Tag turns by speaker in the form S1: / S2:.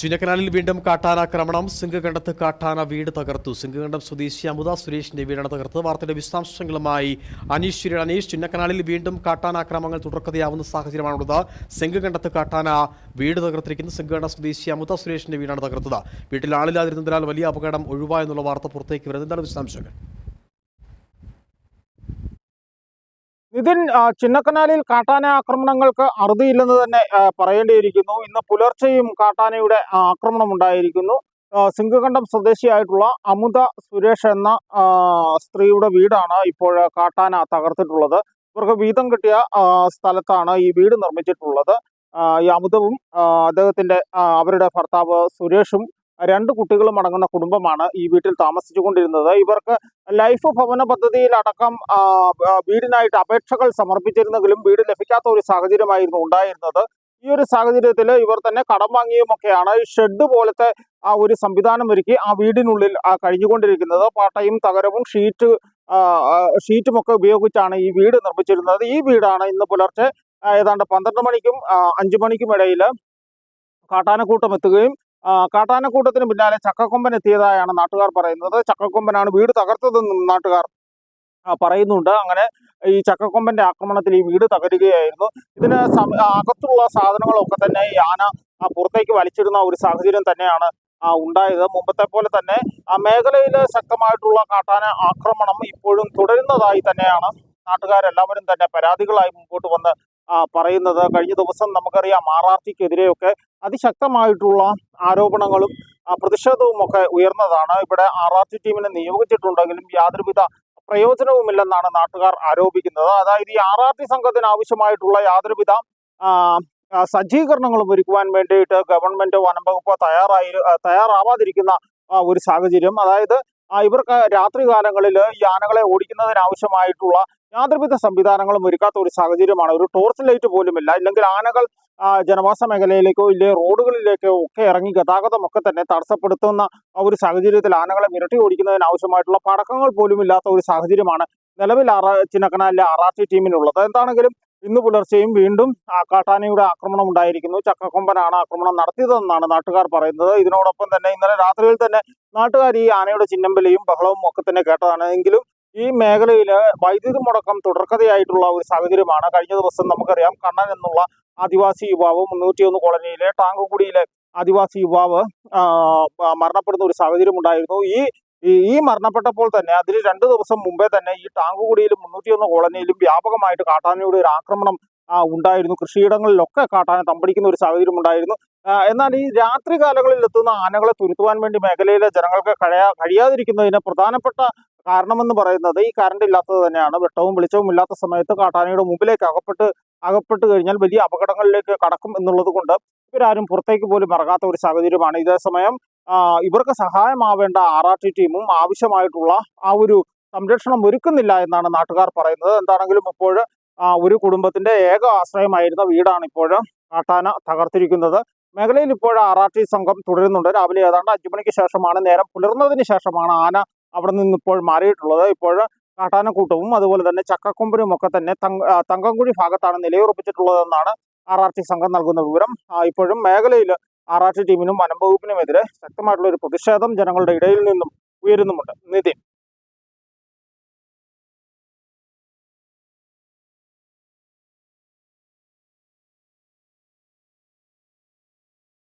S1: ചിന്നക്കനാലിൽ വീണ്ടും കാട്ടാനാക്രമണം സിംഗകണ്ഠത്ത് കാട്ടാന വീട് തകർത്തു. സിംഗകണ്ഠം സ്വദേശി അമുത സുരേഷിന്റെ വീടാണ് തകർത്തത്. വാർത്തയുടെ വിശദാംശങ്ങളുമായി അനീഷ് ശിരി അനീഷ് ചുന്നക്കനാലിൽ വീണ്ടും കാട്ടാനാക്രമണങ്ങൾ തുടർക്കഥയാവുന്ന സാഹചര്യമാണുള്ളത്. സിംഗകണ്ഠത്ത് കാട്ടാന വീട് തകർത്തിരിക്കുന്നു. സിംഗകണ്ഠ സ്വദേശി അമുത സുരേഷിന്റെ വീടാണ് തകർത്തത്. വീട്ടിൽ ആളില്ലാതിരുന്നതിനാൽ വലിയ അപകടം ഒഴിവായെന്നുള്ള വാർത്ത പുറത്തേക്ക് വരുന്നത് എന്താണ് വിശദാംശങ്ങൾ?
S2: നിതിൻ ആ, ചിന്നക്കനാലിൽ കാട്ടാന ആക്രമണങ്ങൾക്ക് അറുതിയില്ലെന്ന് തന്നെ പറയേണ്ടിയിരിക്കുന്നു. ഇന്ന് പുലർച്ചെയും കാട്ടാനയുടെ ആക്രമണം ഉണ്ടായിരിക്കുന്നു സിംഗകണ്ഠം സ്വദേശിയായിട്ടുള്ള അമുത സുരേഷ് എന്ന സ്ത്രീയുടെ വീടാണ് ഇപ്പോൾ കാട്ടാന തകർത്തിട്ടുള്ളത്. ഇവർക്ക് വീതം കിട്ടിയ സ്ഥലത്താണ് ഈ വീട് നിർമ്മിച്ചിട്ടുള്ളത്. ഈ അമുതവും അദ്ദേഹത്തിന്റെ അവരുടെ ഭർത്താവ് സുരേഷും രണ്ട് കുട്ടികളും അടങ്ങുന്ന കുടുംബമാണ് ഈ വീട്ടിൽ താമസിച്ചുകൊണ്ടിരുന്നത്. ഇവർക്ക് ലൈഫ് ഭവന പദ്ധതിയിലടക്കം വീടിനായിട്ട് അപേക്ഷകൾ സമർപ്പിച്ചിരുന്നെങ്കിലും വീട് ലഭിക്കാത്ത ഒരു സാഹചര്യമായിരുന്നു ഉണ്ടായിരുന്നത്. ഈ ഒരു സാഹചര്യത്തിൽ ഇവർ തന്നെ കടം വാങ്ങിയുമൊക്കെയാണ് ഈ ഷെഡ് പോലത്തെ ആ ഒരു സംവിധാനം ഒരുക്കി ആ വീടിനുള്ളിൽ കഴിഞ്ഞുകൊണ്ടിരിക്കുന്നത്. പാട്ടയും തകരവും ഷീറ്റ് ഷീറ്റുമൊക്കെ ഉപയോഗിച്ചാണ് ഈ വീട് നിർമ്മിച്ചിരുന്നത്. ഈ വീടാണ് ഇന്ന് പുലർച്ചെ ഏതാണ്ട് പന്ത്രണ്ട് മണിക്കും അഞ്ചു മണിക്കും ഇടയിൽ കാട്ടാനക്കൂട്ടം എത്തുകയും കാട്ടാനക്കൂട്ടത്തിന് പിന്നാലെ ചക്കക്കൊമ്പൻ എത്തിയതായാണ് നാട്ടുകാർ പറയുന്നത്. ചക്കക്കൊമ്പനാണ് വീട് തകർത്തതെന്നും നാട്ടുകാർ പറയുന്നുണ്ട്. അങ്ങനെ ഈ ചക്കക്കൊമ്പന്റെ ആക്രമണത്തിൽ ഈ വീട് തകരുകയായിരുന്നു. ഇതിന് അകത്തുള്ള സാധനങ്ങളൊക്കെ തന്നെ ഈ ആന പുറത്തേക്ക് വലിച്ചിടുന്ന ഒരു സാഹചര്യം തന്നെയാണ് ഉണ്ടായത്. മുമ്പത്തെ പോലെ തന്നെ ആ മേഖലയിൽ ശക്തമായിട്ടുള്ള കാട്ടാന ആക്രമണം ഇപ്പോഴും തുടരുന്നതായി തന്നെയാണ് നാട്ടുകാരെല്ലാവരും തന്നെ പരാതികളായി മുമ്പോട്ട് വന്ന് പറയുന്നത്. കഴിഞ്ഞ ദിവസം നമുക്കറിയാം ആർ ആർ ടിക്കെതിരെയൊക്കെ അതിശക്തമായിട്ടുള്ള ആരോപണങ്ങളും പ്രതിഷേധവും ഒക്കെ ഉയർന്നതാണ്. ഇവിടെ ആർ ആർ ടി ടീമിനെ നിയോഗിച്ചിട്ടുണ്ടെങ്കിലും യാതൊരുവിധ പ്രയോജനവുമില്ലെന്നാണ് നാട്ടുകാർ ആരോപിക്കുന്നത്. അതായത് ഈ ആർ ആർ ടി സംഘത്തിന് ആവശ്യമായിട്ടുള്ള യാതൊരുവിധ സജ്ജീകരണങ്ങളും ഒരുക്കുവാൻ വേണ്ടിയിട്ട് ഗവൺമെന്റ് വനംവകുപ്പോ തയ്യാറായി തയ്യാറാവാതിരിക്കുന്ന ഒരു സാഹചര്യം. അതായത് ഇവർക്ക് രാത്രികാലങ്ങളിൽ ഈ ആനകളെ ഓടിക്കുന്നതിനാവശ്യമായിട്ടുള്ള യാതൊരുവിധ സംവിധാനങ്ങളും ഒരുക്കാത്ത ഒരു സാഹചര്യമാണ്. ഒരു ടോർച്ച് ലൈറ്റ് പോലുമില്ല. ഇല്ലെങ്കിൽ ആനകൾ ജനവാസ മേഖലയിലേക്കോ ഇല്ലേ റോഡുകളിലേക്കോ ഒക്കെ ഇറങ്ങി ഗതാഗതം ഒക്കെ തന്നെ തടസ്സപ്പെടുത്തുന്ന ഒരു സാഹചര്യത്തിൽ ആനകളെ മിരട്ടി ഓടിക്കുന്നതിന് ആവശ്യമായിട്ടുള്ള പടക്കങ്ങൾ പോലും ഇല്ലാത്ത ഒരു സാഹചര്യമാണ് നിലവിൽ ആർ ചിന്നക്കനാലിലെ ആർ ടീമിനുള്ളത്. എന്താണെങ്കിലും ഇന്ന് പുലർച്ചെയും വീണ്ടും കാട്ടാനയുടെ ആക്രമണം ഉണ്ടായിരിക്കുന്നു. ചക്കക്കൊമ്പനാണ് ആക്രമണം നടത്തിയതെന്നാണ് നാട്ടുകാർ പറയുന്നത്. ഇതിനോടൊപ്പം തന്നെ ഇന്നലെ രാത്രിയിൽ തന്നെ നാട്ടുകാർ ഈ ആനയുടെ ചിന്നമ്പലിയും ബഹളവും ഒക്കെ തന്നെ കേട്ടതാണ്. എങ്കിലും ഈ മേഖലയിൽ വൈദ്യുതി മുടക്കം തുടർക്കഥയായിട്ടുള്ള ഒരു സാഹചര്യമാണ്. കഴിഞ്ഞ ദിവസം നമുക്കറിയാം കണ്ണൻ എന്നുള്ള ആദിവാസി യുവാവ് മുന്നൂറ്റിയൊന്ന് കോളനിയിലെ ടാങ്കുകുടിയിലെ ആദിവാസി യുവാവ് മരണപ്പെടുന്ന ഒരു സാഹചര്യം ഉണ്ടായിരുന്നു. ഈ ഈ- മരണപ്പെട്ടപ്പോൾ തന്നെ അതിൽ രണ്ട് ദിവസം മുമ്പേ തന്നെ ഈ ടാങ്കുകുടിയിലും മുന്നൂറ്റിയൊന്ന് കോളനിയിലും വ്യാപകമായിട്ട് കാട്ടാനയുടെ ഒരു ആക്രമണം ഉണ്ടായിരുന്നു. കൃഷിയിടങ്ങളിലൊക്കെ കാട്ടാന തമ്പടിക്കുന്ന ഒരു സാഹചര്യം ഉണ്ടായിരുന്നു. എന്നാൽ ഈ രാത്രി കാലങ്ങളിൽ എത്തുന്ന ആനകളെ തുരുത്തുവാൻ വേണ്ടി മേഖലയിലെ ജനങ്ങൾക്ക് കഴിയാ കഴിയാതിരിക്കുന്നതിന് പ്രധാനപ്പെട്ട കാരണമെന്ന് പറയുന്നത് ഈ കറണ്ട് ഇല്ലാത്തത് തന്നെയാണ്. വെട്ടവും വെളിച്ചവും ഇല്ലാത്ത സമയത്ത് കാട്ടാനയുടെ മുമ്പിലേക്ക് അകപ്പെട്ട് അകപ്പെട്ട് കഴിഞ്ഞാൽ വലിയ അപകടങ്ങളിലേക്ക് കടക്കും എന്നുള്ളത് കൊണ്ട് ഇവരാരും പുറത്തേക്ക് പോലും ഇറങ്ങാത്ത ഒരു സാഹചര്യമാണ്. ഇതേ സമയം ഇവർക്ക് സഹായമാവേണ്ട ആർ ആർ ടി ടീമും ആവശ്യമായിട്ടുള്ള ആ ഒരു സംരക്ഷണം ഒരുക്കുന്നില്ല എന്നാണ് നാട്ടുകാർ പറയുന്നത്. എന്താണെങ്കിലും ഇപ്പോൾ ഒരു കുടുംബത്തിന്റെ ഏക ആശ്രയമായിരുന്ന വീടാണ് ഇപ്പോൾ കാട്ടാന തകർത്തിരിക്കുന്നത്. മേഖലയിൽ ഇപ്പോൾ ആർ ആർ ടി സംഘം തുടരുന്നുണ്ട്. രാവിലെ ഏതാണ്ട് അഞ്ചു മണിക്ക് ശേഷമാണ് നേരം പുലർന്നതിന് ശേഷമാണ് ആന അവിടെ നിന്ന് ഇപ്പോൾ മാറിയിട്ടുള്ളത്. ഇപ്പോൾ കാട്ടാനക്കൂട്ടവും അതുപോലെ തന്നെ ചക്കക്കൊമ്പരും ഒക്കെ തന്നെ തങ്കംകുഴി ഭാഗത്താണ് നിലയുറപ്പിച്ചിട്ടുള്ളതെന്നാണ് ആർ ആർ ടി സംഘം നൽകുന്ന വിവരം. ഇപ്പോഴും മേഖലയിൽ ആർ ആർ ടി ടീമിനും വനം വകുപ്പിനുമെതിരെ ശക്തമായിട്ടുള്ള ഒരു പ്രതിഷേധം ജനങ്ങളുടെ ഇടയിൽ നിന്നും ഉയരുന്നുമുണ്ട്. നിതിൻ.